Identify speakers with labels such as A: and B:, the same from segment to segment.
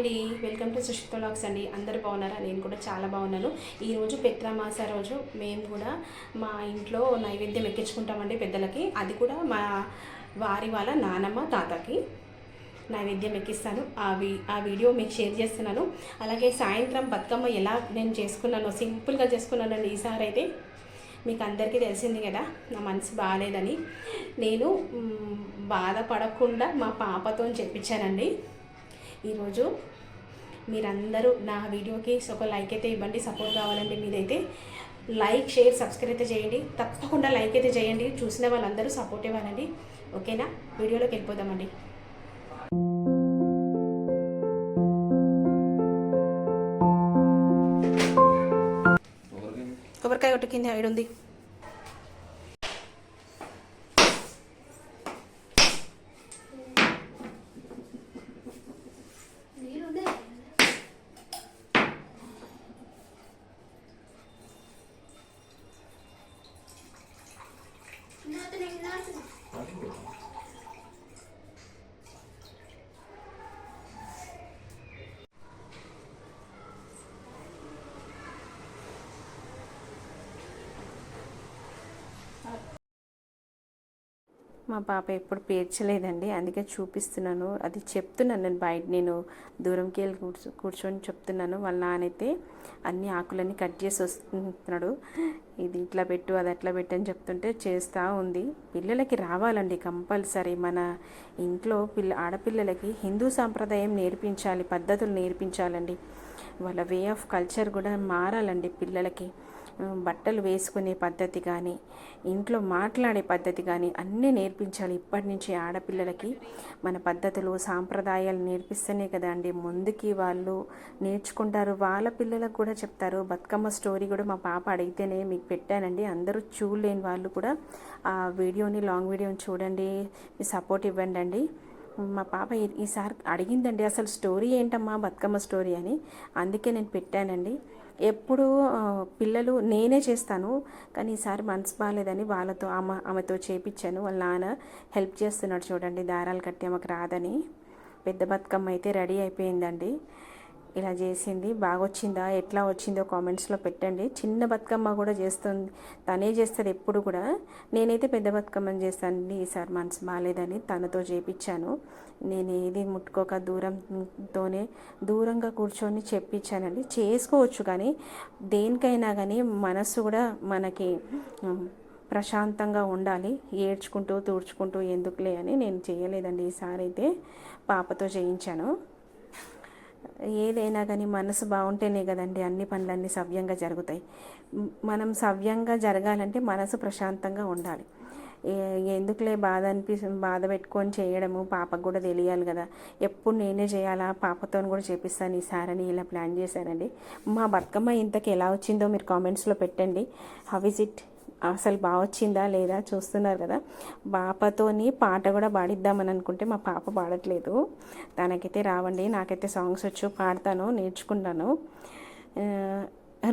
A: అండి. Welcome to సుషిత lakhs అండి. అందరు బాగున్నారా? నేను కూడా చాలా బాగున్నాను. ఈరోజు పెత్రమాస రోజు. మేము కూడా మా ఇంట్లో నైవేద్యం ఎక్కించుకుంటామండి పెద్దలకి. అది కూడా మా వారి వాళ్ళ నానమ్మ తాతకి నైవేద్యం ఎక్కిస్తాను. ఆ వీ ఆ వీడియో మీకు షేర్ చేస్తున్నాను. అలాగే సాయంత్రం బతుకమ్మ ఎలా నేను చేసుకున్నానో సింపుల్గా చేసుకున్నానండి ఈసారి అయితే మీకు అందరికీ తెలిసింది కదా. నా మనసు బాగాలేదని. నేను బాధపడకుండా మా పాపతో చెప్పించానండి. ఈరోజు మీరందరూ నా వీడియోకి ఒక లైక్ అయితే ఇవ్వండి సపోర్ట్ కావాలండి మీదైతే లైక్ షేర్ సబ్స్క్రైబ్ అయితే చేయండి. తప్పకుండా లైక్ అయితే చేయండి. చూసిన వాళ్ళందరూ సపోర్ట్ ఇవ్వాలండి ఓకేనా వీడియోలోకి వెళ్ళిపోదామండి. కొబ్బరికాయ కొట్టు కింద ఏడుంది. talking about? మా పాప ఎప్పుడు పేర్చలేదండి. అందుకే చూపిస్తున్నాను. అది చెప్తున్నాను నేను బయట. నేను దూరంకి వెళ్ళి కూర్చో కూర్చొని చెప్తున్నాను. వాళ్ళ నానైతే అన్ని ఆకులన్నీ కట్ చేసి వస్తున్నాడు. ఇది ఇట్లా పెట్టు అది అట్లా పెట్టు అని చెప్తుంటే చేస్తూ ఉంది. పిల్లలకి రావాలండి కంపల్సరీ. మన ఇంట్లో పిల్ల ఆడపిల్లలకి హిందూ సాంప్రదాయం నేర్పించాలి పద్ధతులు నేర్పించాలండి. వాళ్ళ వే ఆఫ్ కల్చర్ కూడా మారాలండి పిల్లలకి. బట్టలు వేసుకునే పద్ధతి కానీ ఇంట్లో మాట్లాడే పద్ధతి కానీ అన్నీ నేర్పించాలి. ఇప్పటి నుంచి ఆడపిల్లలకి మన పద్ధతులు సాంప్రదాయాలు నేర్పిస్తేనే కదా అండి ముందుకి వాళ్ళు నేర్చుకుంటారు. వాళ్ళ పిల్లలకు కూడా చెప్తారు. బతుకమ్మ స్టోరీ కూడా మా పాప అడిగితేనే మీకు పెట్టానండి. అందరూ చూడలేని వాళ్ళు కూడా ఆ వీడియోని లాంగ్ వీడియోని చూడండి. మీ సపోర్ట్ ఇవ్వండి అండి మా పాప ఈ- ఈసారి అడిగిందండి అసలు స్టోరీ ఏంటమ్మా? బతుకమ్మ స్టోరీ అని. అందుకే నేను పెట్టానండి. ఎప్పుడు పిల్లలు నేనే చేస్తాను. కానీ ఈసారి మనసు బాగాలేదని వాళ్ళతో ఆమె ఆమెతో చేపించాను. వాళ్ళ నాన్న హెల్ప్ చేస్తున్నాడు చూడండి దారాలు కట్టి ఆమెకు రాదని. పెద్ద బతుకమ్మ అయితే రెడీ అయిపోయిందండి. ఇలా చేసింది. బాగా వచ్చిందా ఎట్లా వచ్చిందో కామెంట్స్లో పెట్టండి. చిన్న బతుకమ్మ కూడా చేస్తుంది. తనే చేస్తుంది ఎప్పుడు కూడా. నేనైతే పెద్ద బతుకమ్మని చేస్తానండి. ఈసారి మనసు బాగాలేదని తనతో చేపించాను నేను ఏది ముట్టుకోక దూరంతోనే దూరంగా కూర్చొని చెప్పించానండి చేసుకోవచ్చు కానీ దేనికైనా కానీ మనసు కూడా మనకి ప్రశాంతంగా ఉండాలి. ఏడ్చుకుంటూ తూడ్చుకుంటూ ఎందుకులే అని నేను చేయలేదండి. ఈసారి అయితే పాపతో చేయించాను. ఏదైనా కానీ మనసు బాగుంటేనే కదండి అన్ని పనులన్నీ సవ్యంగా జరుగుతాయి. మనం సవ్యంగా జరగాలంటే మనసు ప్రశాంతంగా ఉండాలి. ఎందుకులే బాధ అనిపి బాధ పెట్టుకొని చేయడము పాపకు కూడా తెలియాలి కదా. ఎప్పుడు నేనే చేయాలా? పాపతో కూడా చేపిస్తాను ఈసారని ఇలా ప్లాన్ చేశానండి. మా బతుకమ్మ ఇంతకు ఎలా వచ్చిందో మీరు కామెంట్స్లో పెట్టండి. How is it? అసలు బాగా వచ్చిందా లేదా చూస్తున్నారు కదా. పాపతోని పాట కూడా పాడిద్దామని అనుకుంటే మా పాప పాడట్లేదు. తనకైతే రావండి నాకైతే సాంగ్స్ వచ్చు పాడతాను నేర్చుకుంటాను.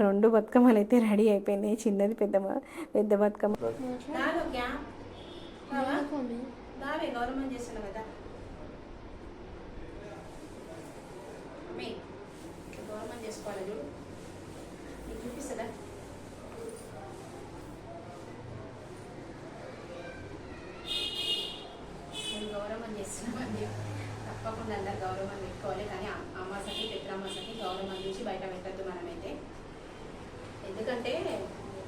A: రెండు బతుకమ్మలు అయితే రెడీ అయిపోయినాయి. చిన్నది పెద్ద పెద్ద బతుకమ్మ. చేసుకోవాలి చూడు. చూపిస్తుందా నేను గౌరవం చేస్తున్నామండి తప్పకుండా అందరు గౌరవం పెట్టుకోవాలి కానీ అమ్- అమాసకి పిత్రామాసకి గౌరవం అందించి బయట పెట్టద్దు మనమైతే. ఎందుకంటే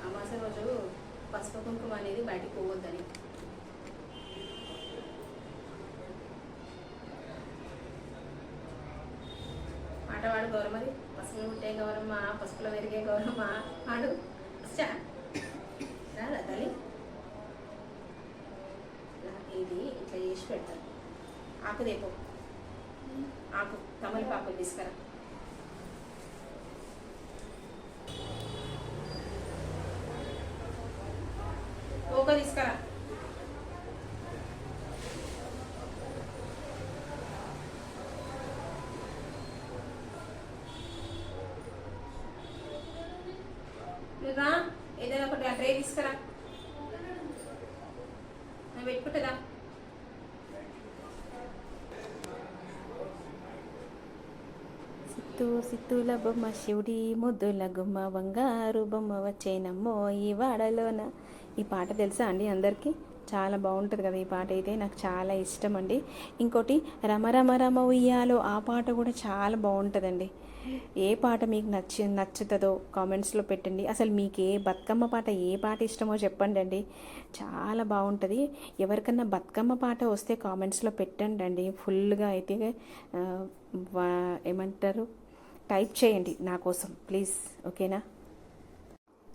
A: అమాస రోజు పసుపు కుంకుమ అనేది బయటకు పోవద్దని. ఆటవాడు గౌరవది పసుపు ఉంటే గౌరమ్మ పసుపులో పెరిగే గౌరమ్మ ఆడు రాదా తల్లి? ఇది ఇట్లా చేసి పెడతాను ఆకు దేపో ఆకు తమలపాకులు తీసుకురా. ఒక తీసుకురా. ఏదైనా ఒకటి ఆ ట్రే తీసుకురా. పెట్టుకుంటుందా? సిత్తు సిత్తుల బొమ్మ శివుడి ముద్దుల గుమ్మ బంగారు బొమ్మ వచ్చేనమ్మో ఈ వాడలోన. ఈ పాట తెలుసా అండి అందరికీ? చాలా బాగుంటుంది కదా ఈ పాట అయితే నాకు చాలా ఇష్టం అండి. ఇంకోటి రమ రమ రమ ఉయ్యాలో ఆ పాట కూడా చాలా బాగుంటుందండి. ఏ పాట మీకు నచ్చి నచ్చుతుందో కామెంట్స్లో పెట్టండి. అసలు మీకు ఏ బతుకమ్మ పాట ఏ పాట ఇష్టమో చెప్పండి అండి. చాలా బాగుంటుంది. ఎవరికన్నా బతుకమ్మ పాట వస్తే కామెంట్స్లో పెట్టండి అండి ఫుల్గా అయితే ఏమంటారు? టైప్ చేయండి నా కోసం ప్లీజ్ ఓకేనా?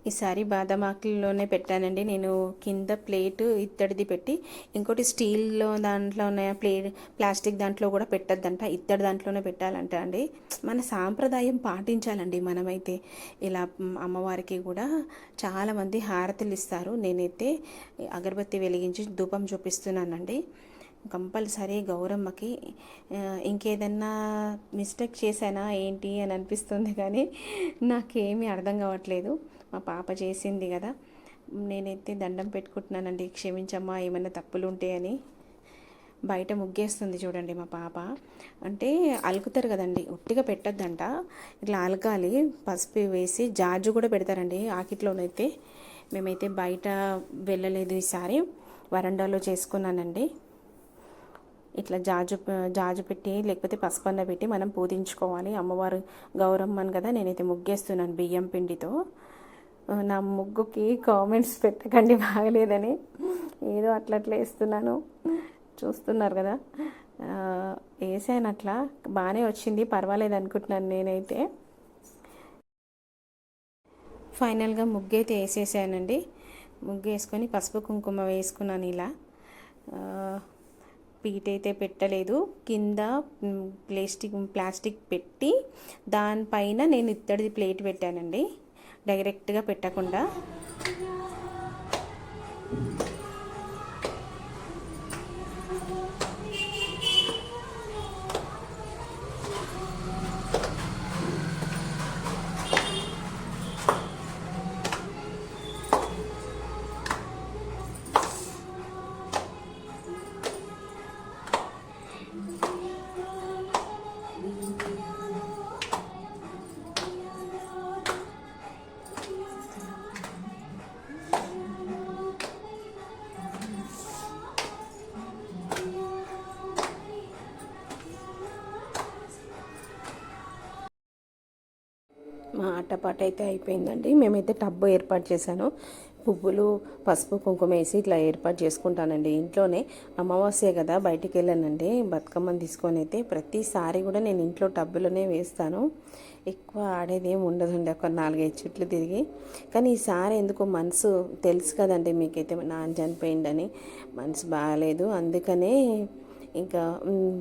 A: ఈసారి బాదం ఆకుల్లోనే పెట్టానండి. నేను కింద ప్లేట్ ఇత్తడిది పెట్టి ఇంకోటి స్టీల్లో దాంట్లో ఉన్న ప్లేట్ ప్లాస్టిక్ దాంట్లో కూడా పెట్టద్దంట. ఇత్తడి దాంట్లోనే పెట్టాలంట అండి. మన సాంప్రదాయం పాటించాలండి మనమైతే. ఇలా అమ్మవారికి కూడా చాలామంది హారతులు ఇస్తారు. నేనైతే అగరబత్తి వెలిగించి ధూపం చూపిస్తున్నానండి. కంపల్సరీ గౌరమ్మకి ఇంకేదన్నా మిస్టేక్ చేశానా ఏంటి అని అనిపిస్తుంది కానీ నాకేమీ అర్థం కావట్లేదు. మా పాప చేసింది కదా నేనైతే దండం పెట్టుకుంటున్నానండి క్షమించమ్మా ఏమైనా తప్పులు ఉంటే అని. బయట ముగ్గేస్తుంది చూడండి మా పాప. అంటే అలుకుతారు కదండి ఉట్టిగా పెట్టద్దంట. ఇట్లా అలకాలి పసుపు వేసి జాజు కూడా పెడతారండి ఆకిట్లోనైతే. మేమైతే బయట వెళ్ళలేదు ఈసారి వరండాలో చేసుకున్నానండి. ఇట్లా జాజు జాజు పెట్టి లేకపోతే పసుపన్న పెట్టి మనం పూజించుకోవాలి. అమ్మవారు గౌరమ్మను కదా నేనైతే ముగ్గేస్తున్నాను బియ్యం పిండితో. నా ముగ్గుకి కామెంట్స్ పెట్టకండి బాగలేదని. ఏదో అట్లా అట్లా వేస్తున్నాను చూస్తున్నారు కదా. వేసాను అట్లా. బాగానే వచ్చింది పర్వాలేదు అనుకుంటున్నాను నేనైతే. ఫైనల్గా ముగ్గు అయితే వేసేసానండి. ముగ్గు వేసుకొని పసుపు కుంకుమ వేసుకున్నాను ఇలా. పీట అయితే పెట్టలేదు. కింద ప్లాస్టిక్ ప్లాస్టిక్ పెట్టి దానిపైన నేను ఇత్తడిది ప్లేట్ పెట్టానండి. డైరెక్ట్గా పెట్టకుండా. మా అయితే అయిపోయిందండి. మేమైతే టబ్బు ఏర్పాటు చేశాను. పువ్వులు పసుపు కుంకుమ వేసి ఇట్లా ఏర్పాటు చేసుకుంటానండి. ఇంట్లోనే అమావాస్య కదా బయటికి వెళ్ళానండి. బతుకమ్మని తీసుకొని అయితే ప్రతిసారి కూడా నేను ఇంట్లో టబ్బులోనే వేస్తాను. ఎక్కువ ఆడేది ఏమి ఉండదండి. ఒక నాలుగైదు చుట్లు తిరిగి. కానీ ఈసారి ఎందుకో మనసు తెలుసు కదండి మీకైతే నాన్న చనిపోయిందని మనసు బాగాలేదు అందుకనే ఇంకా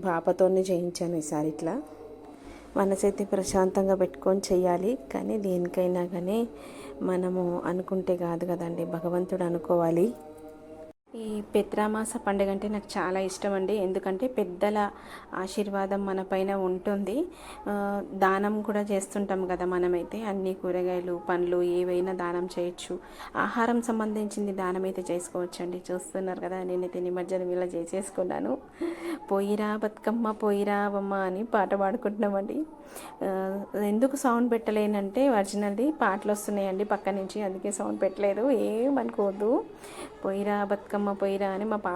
A: పాపతోనే చేయించాను ఈసారి ఇట్లా. మనసైతే ప్రశాంతంగా పెట్టుకొని చేయాలి కానీ దేనికైనా కానీ మనము అనుకుంటే కాదు కదండి. భగవంతుడు అనుకోవాలి. ఈ పెత్రామాస పండుగ అంటే నాకు చాలా ఇష్టం అండి ఎందుకంటే పెద్దల ఆశీర్వాదం మన పైన ఉంటుంది. దానం కూడా చేస్తుంటాం కదా మనమైతే. అన్ని కూరగాయలు పండ్లు ఏవైనా దానం చేయొచ్చు. ఆహారం సంబంధించింది దానం అయితే చేసుకోవచ్చండి. చూస్తున్నారు కదా నేనైతే నిమజ్జనం ఇలా చేసేసుకున్నాను. పోయిరా బతుకమ్మ పోయిరా బొమ్మ అని పాట పాడుకుంటున్నామండి. ఎందుకు సౌండ్ పెట్టలేనంటే ఒరిజినల్ది పాటలు వస్తున్నాయండి పక్క నుంచి. అందుకే సౌండ్ పెట్టలేదు. ఏమనుకోవద్దు పోయిరా బతుకమ్మ పోయిరా అని మా పాప